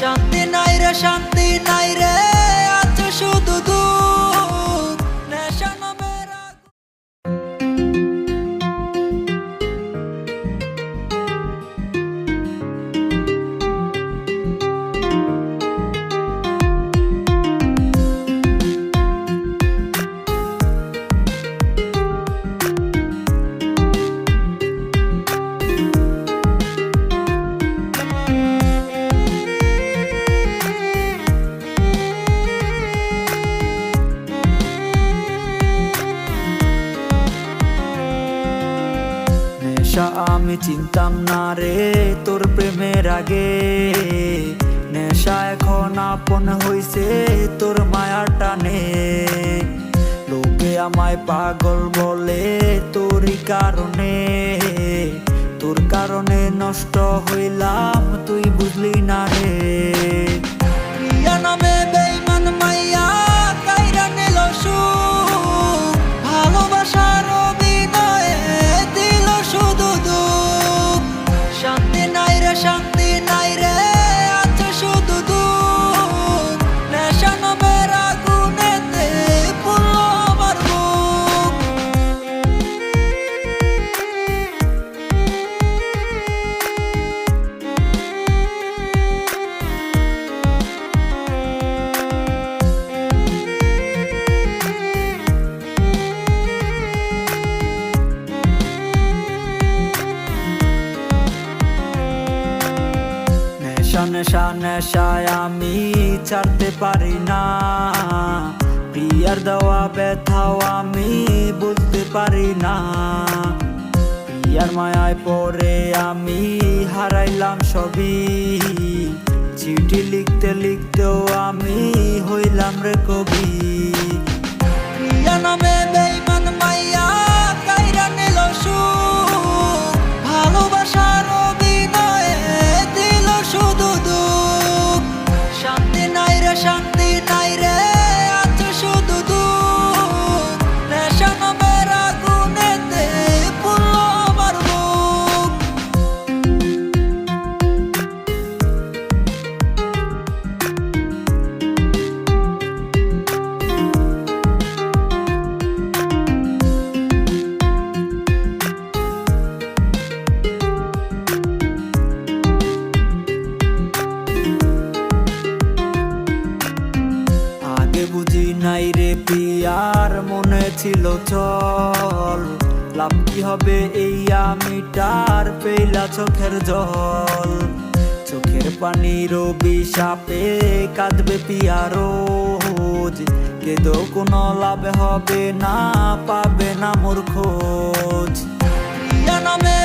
শান্তি নাই রে শান্তি নাই রে। নেশা আমি চিনতাম না রে, তোর প্রেমের আগে। নেশা এখন আপন হইছে, তোর মায়ার টানে। লোকে আমায় পাগল বলে তোরই কারণে। তোর কারণে নষ্ট হইলাম নাই নেশা নেশা নেশায় আমি ছাড়তে পারি না। প্রিয়ার দেওয়া ব্যথাও আমি বুঝতে পারি না। প্রিয়ার মায়ায় পরে আমি হারাইলাম সবই। চিঠি লিখতে লিখতেও আমি হইলাম রে কবি। প্রিয়া নামে বুঝি নাই রে পিয়ার, মনে ছিল চল। লাভ কি হবে এই আমিটার পেলা চোখের জল। চোখের পানি রবি সাপে কাঁদবে পিয়া কেদো কোনো লাভ হবে না, পাবে না মোর খোঁজ। নামে